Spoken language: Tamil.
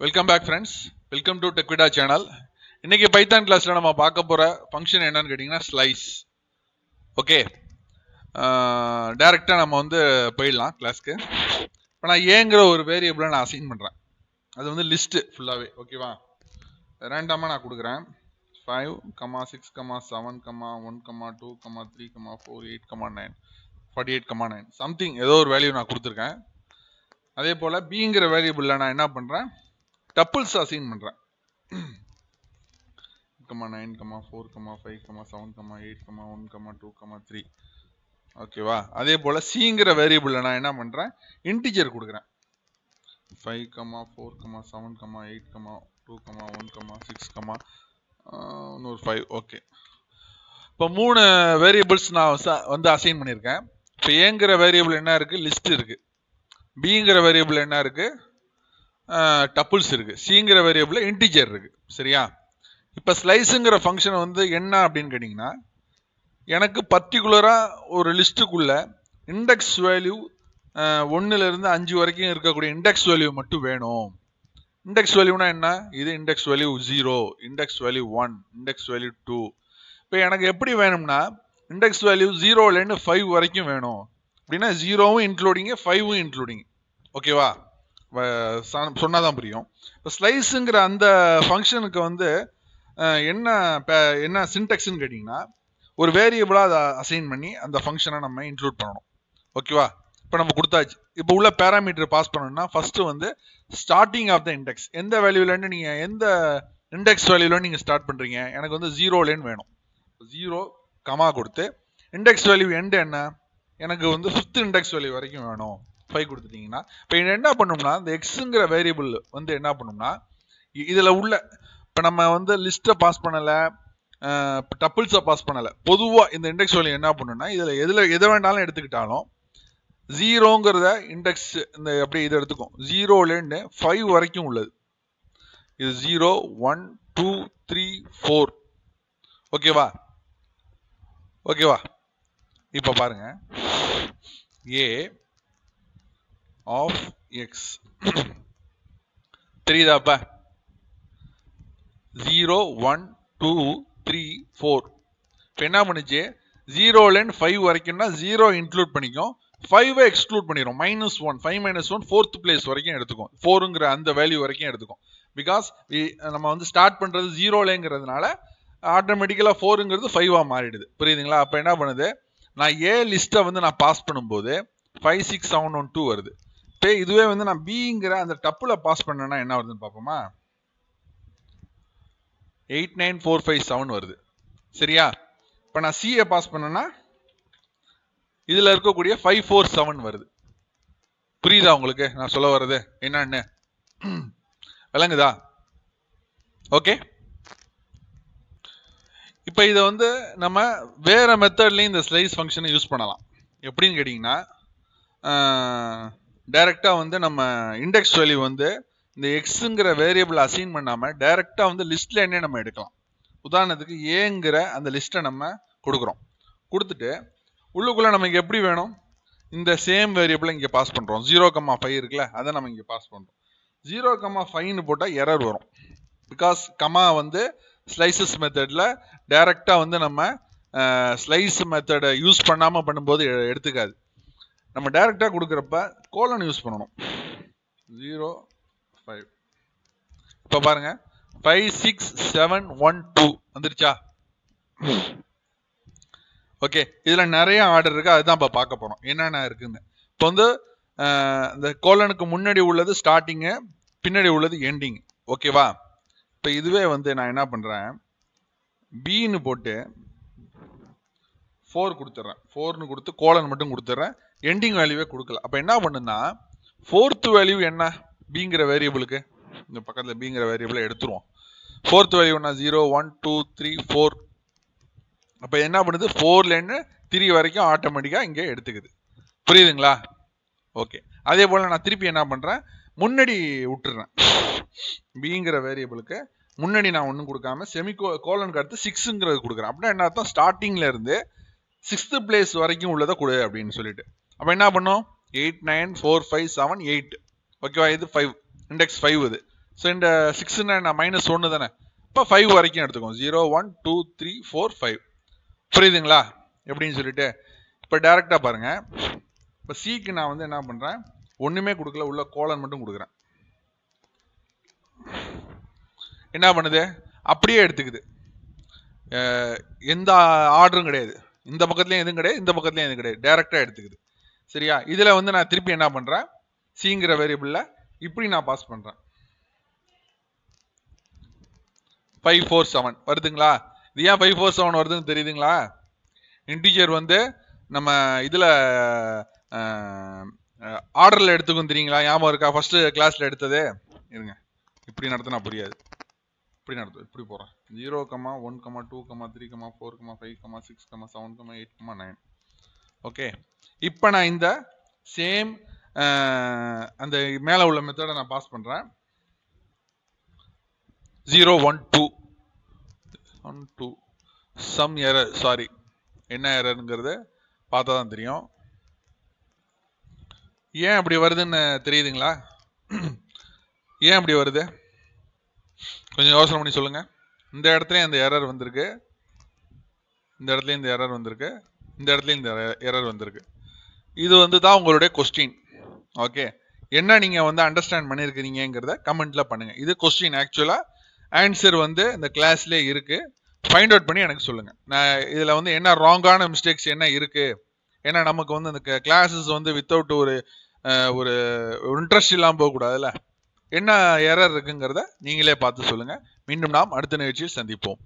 Welcome back friends welcome to Techvida channel இன்றைக்கி பைத்தான் கிளாஸில் நம்ம பார்க்க போகிற ஃபங்க்ஷன் என்னன்னு கேட்டிங்கன்னா ஸ்லைஸ் ஓகே டேரெக்டாக நம்ம வந்து போயிடலாம் கிளாஸ்க்கு இப்போ நான் ஏங்கிற ஒரு வேரியபிளை நான் அசைன் பண்ணுறேன் அது வந்து லிஸ்ட்டு ஃபுல்லாகவே ஓகேவா ரேண்டமாக நான் கொடுக்குறேன். Five comma six comma seven comma one comma two comma three comma four eight comma nine forty eight comma nine something ஏதோ ஒரு வேல்யூ நான் கொடுத்துருக்கேன். அதே போல் பிங்கிற வேரியபிளில் நான் என்ன பண்ணுறேன் டப்புள்ஸ் அசைன் பண்ணுறேன் comma nine comma four comma five comma seven comma eight comma one comma two comma three ஓகேவா அதே போல் சிங்கிற வேரியபிளில் நான் என்ன பண்ணுறேன் இன்டிஜர் கொடுக்குறேன். Five comma four comma seven comma eight comma two comma one comma six comma இன்னொரு ஃபைவ் ஓகே இப்போ மூணு வேரியபிள்ஸ் நான் வந்து அசைன் பண்ணியிருக்கேன். இப்போ ஏங்கிற வேரியபிள் என்ன இருக்குது லிஸ்ட் இருக்குது பிங்கிற வேரியபிள் என்ன இருக்குது டப்புள்ஸ் இருக்குது சிங்கிற வேரியபிளில் இன்டிஜர் இருக்குது சரியா? இப்போ ஸ்லைஸுங்கிற ஃபங்க்ஷன் வந்து என்ன அப்படின்னு கேட்டிங்கன்னா எனக்கு பர்டிகுலராக ஒரு லிஸ்ட்டுக்குள்ளே இண்டெக்ஸ் வேல்யூ ஒன்றுலேருந்து அஞ்சு வரைக்கும் இருக்கக்கூடிய இண்டெக்ஸ் வேல்யூ மட்டும் வேணும். இண்டெக்ஸ் வேல்யூனா என்ன? இது index value zero index value one index value two இப்போ எனக்கு எப்படி வேணும்னா இண்டெக்ஸ் வேல்யூ ஜீரோலேருந்து ஃபைவ் வரைக்கும் வேணும். அப்படின்னா ஜீரோவும் இன்க்ளூடிங்கு ஃபைவும் இன்க்ளூடிங் ஓகேவா சொன்னால் தான் புரியும். இப்போ ஸ்லைஸுங்கிற அந்த ஃபங்க்ஷனுக்கு வந்து என்ன ப- என்ன சின்டெக்ஸ்னு கேட்டிங்கன்னா ஒரு வேரியபிளாக அதை அசைன் பண்ணி அந்த ஃபங்க்ஷனை நம்ம இன்க்ளூட் பண்ணணும். ஓகேவா இப்போ நம்ம கொடுத்தாச்சு. இப்போ உள்ள பேராமீட்டர் பாஸ் பண்ணணும்னா ஃபஸ்ட்டு வந்து ஸ்டார்டிங் ஆஃப் த இண்டெக்ஸ் எந்த வேல்யூலேருந்து நீங்கள் எந்த இண்டெக்ஸ் வேல்யூலேருந்து நீங்கள் ஸ்டார்ட் பண்ணுறீங்க எனக்கு வந்து ஜீரோலேன்னு வேணும். ஜீரோ கமா கொடுத்து இண்டெக்ஸ் வேல்யூ எண்டு என்ன? எனக்கு வந்து ஃபிஃப்த் இண்டெக்ஸ் வேல்யூ வரைக்கும் வேணும். ஃபைவ் கொடுத்துட்டீங்கன்னா இப்போ என்ன பண்ணோம்னா இந்த எக்ஸுங்கிற வேரியபிள் வந்து என்ன பண்ணோம்னா இ- உள்ள இப்போ நம்ம வந்து லிஸ்ட்டை பாஸ் பண்ணலை டப்புள்ஸை பாஸ் பண்ணலை. பொதுவாக இந்த இண்டெக்ஸ் வேல்யூ என்ன பண்ணணும்னா இதில் எதில் எதை வேண்டாலும் எடுத்துக்கிட்டாலும் ஜீரோங்கிறத இண்டெக்ஸ் இந்த அப்படியே இதை எடுத்துக்கும். ஜீரோலேருந்து ஃபைவ் வரைக்கும் உள்ளது. இது zero one two three four ஓகேவா ஓகேவா இப்போ பாருங்கள் A of X தெரியுதாப்பா zero one two three four இப்போ என்ன பண்ணுச்சு? ஜீரோலேருந்து ஃபைவ் வரைக்கும்னா ஜீரோ இன்க்ளூட் பண்ணிக்கும். ஃபைவை எக்ஸ்க்ளூட் பண்ணிடும் minus one five minus one fourth place வரைக்கும் எடுத்துக்கும். ஃபோருங்கிற அந்த வேல்யூ வரைக்கும் எடுத்துக்கும். பிகாஸ் நம்ம வந்து ஸ்டார்ட் பண்ணுறது ஜீரோலேங்கிறதுனால ஆட்டோமேட்டிக்கலாக ஃபோருங்கிறது ஃபைவாக மாறிடுது. புரியுதுங்களா? அப்போ என்ன பண்ணுது? நான் ஏ லிஸ்ட்டை வந்து நான் பாஸ் பண்ணும்போது five six seven one two வருது. இதுவே வந்து நான் பிங்கிற அந்த டப்பில் பாஸ் பண்ணேன்னா என்ன வருதுன்னு பார்ப்போமா? Eight nine four five seven வருது. சரியா? இப்போ நான் சிஏ பாஸ் பண்ணேன்னா இதில் இருக்கக்கூடிய ஃபைவ் ஃபோர் செவன் வருது. புரியுதா உங்களுக்கு? நான் சொல்ல வர்றது? என்னன்னு? விளங்குதா? ஓகே இப்போ இதை வந்து நம்ம வேற மெத்தட்லையும் இந்த ஸ்லைஸ் ஃபங்க்ஷனை யூஸ் பண்ணலாம். எப்படின்னு கேட்டிங்கன்னா டைரெக்டாக வந்து நம்ம இண்டெக்ஸ் வேல்யூ வந்து இந்த எக்ஸுங்கிற வேரியபிள் அசைன் பண்ணாமல் டைரெக்டாக வந்து லிஸ்ட்லேருந்தே நம்ம எடுக்கலாம்? உதாரணத்துக்கு ஏங்கிற அந்த லிஸ்ட்டை நம்ம கொடுக்குறோம். கொடுத்துட்டு உள்ளுக்குள்ளே நமக்கு எப்படி வேணும்? இந்த சேம் வேரியபிளை இங்கே பாஸ் பண்ணுறோம் ஜீரோ கம்மா ஃபைவ் இருக்குல்ல அதை நம்ம இங்கே பாஸ் பண்ணுறோம் ஜீரோ கம்மா ஃபைவ்னு போட்டால் எரர் வரும். பிகாஸ் கமா வந்து ஸ்லைசஸ் மெத்தடில் டைரெக்டாக வந்து நம்ம ஸ்லைஸ் மெத்தடை யூஸ் பண்ணாமல் பண்ணும்போது எ- எடுத்துக்காது. நம்ம டைரெக்டாக கொடுக்குறப்ப கோலன் யூஸ் பண்ணணும். ஜீரோ ஃபைவ் இப்போ பாருங்க. Five six seven one two வந்துருச்சா? ஓகே இதில் நிறைய ஆர்டர் இருக்கு. அதுதான் இப்போ பார்க்க போகிறோம் என்னென்ன இருக்குன்னு. இப்போ வந்து இந்த கோலனுக்கு முன்னாடி உள்ளது ஸ்டார்டிங்கு பின்னாடி உள்ளது எண்டிங் ஓகேவா இப்போ இதுவே வந்து நான் என்ன பண்ணுறேன் பின்னு போட்டு ஃபோர் கொடுத்துட்றேன். ஃபோர்னு கொடுத்து கோலன் மட்டும் கொடுத்துட்றேன். எண்டிங் வேல்யூவே கொடுக்கல. அப்போ என்ன பண்ணுன்னா ஃபோர்த் வேல்யூ என்ன? பிங்கிற வேரியபிளுக்கு இந்த பக்கத்தில் பிங்கிற வேரியபிளை எடுத்துருவோம். Fourth value zero one two three four அப்போ என்ன பண்ணுது? ஃபோர்லேருந்து த்ரீ வரைக்கும் ஆட்டோமேட்டிக்காக இங்கே எடுத்துக்குது. புரியுதுங்களா? ஓகே அதே போல் நான் திருப்பி என்ன பண்ணுறேன் முன்னாடி விட்டுறேன். பிங்கிற வேரியபிளுக்கு முன்னாடி நான் ஒன்றும் கொடுக்காம செமி கோ கோலனுக்கு அடுத்து சிக்ஸுங்கிறது கொடுக்குறேன். அப்படின்னா என்ன அர்த்தம் ஸ்டார்டிங்கில் இருந்து சிக்ஸ்த்து பிளேஸ் வரைக்கும் உள்ளதை கொடு அப்படின்னு சொல்லிட்டு. அப்போ என்ன பண்ணும்? Eight nine four five seven eight ஓகேவா இது ஃபைவ் இண்டெக்ஸ் ஃபைவ் இது. ஸோ இந்த சிக்ஸ் நான் மைனஸ் ஒன்று தானே. இப்போ ஃபைவ் வரைக்கும் எடுத்துக்கோம். Zero one two three four five புரியுதுங்களா? எப்படின்னு சொல்லிட்டு. இப்போ டேரெக்டாக பாருங்கள் இப்போ சிக்கு நான் வந்து என்ன பண்ணுறேன் ஒன்றுமே கொடுக்கல. உள்ள கோலன் மட்டும் கொடுக்குறேன். என்ன பண்ணுது? அப்படியே எடுத்துக்குது. எந்த ஆர்டரும் கிடையாது. இந்த பக்கத்துலேயும் எதுவும் கிடையாது. இந்த பக்கத்துலேயும் எதுவும் கிடையாது. டேரெக்டாக எடுத்துக்குது. சரியா? இதில் வந்து நான் திருப்பி என்ன பண்ணுறேன் சிங்கிற வேரியபிளில் இப்படி நான் பாஸ் பண்ணுறேன் ஃபைவ் ஃபோர் செவன் வருதுங்களா? இது ஏன் ஃபைவ் ஃபோர் செவன் வருதுன்னு தெரியுதுங்களா? இன்டீஜர் வந்து நம்ம இதில் ஆர்டரில் எடுத்துக்கும் தெரியுங்களா? ஞாபகம் இருக்கா? ஃபஸ்ட்டு கிளாஸில் எடுத்தது. இருங்க. இப்படி நடத்தினா புரியாது. இப்படி நடத்தும் இப்படி போகிறேன் zero comma one comma two comma three comma four comma five comma six comma seven comma eight comma nine okay. இப்போ நான் இந்த சேம் அந்த மேலே உள்ள மெத்தடை நான் பாஸ் பண்ணுறேன் zero one two one two some error sorry என்ன எரருங்கிறது பார்த்தா தான் தெரியும். ஏன் அப்படி வருதுன்னு தெரியுதுங்களா? ஏன் அப்படி வருது? கொஞ்சம் யோசனை பண்ணி சொல்லுங்கள் இந்த இடத்துலையும் அந்த எரர் வந்திருக்கு. இந்த இடத்துலையும் இந்த எரர் வந்திருக்கு. இந்த இடத்துல இந்த எரர் வந்திருக்கு. இது வந்து தான் உங்களுடைய கொஸ்டின் ஓகே என்ன நீங்கள் வந்து அண்டர்ஸ்டாண்ட் பண்ணியிருக்கிறீங்கிறத கமெண்ட்ல பண்ணுங்கள் இது கொஸ்டின் ஆக்சுவலாக ஆன்சர் வந்து இந்த கிளாஸ்லேயே இருக்குது ஃபைண்ட் அவுட் பண்ணி எனக்கு சொல்லுங்கள் நான் இதில் வந்து என்ன ராங்கான மிஸ்டேக்ஸ் என்ன இருக்குது ஏன்னா நமக்கு வந்து இந்த கிளாஸஸ் வந்து வித்தவுட் ஒரு ஒரு இன்ட்ரெஸ்ட் இல்லாமல் போகக்கூடாதுல்ல. என்ன எரர் இருக்குங்கிறத நீங்களே பார்த்து சொல்லுங்கள் மீண்டும் நாம் அடுத்த நிகழ்ச்சியில் சந்திப்போம்.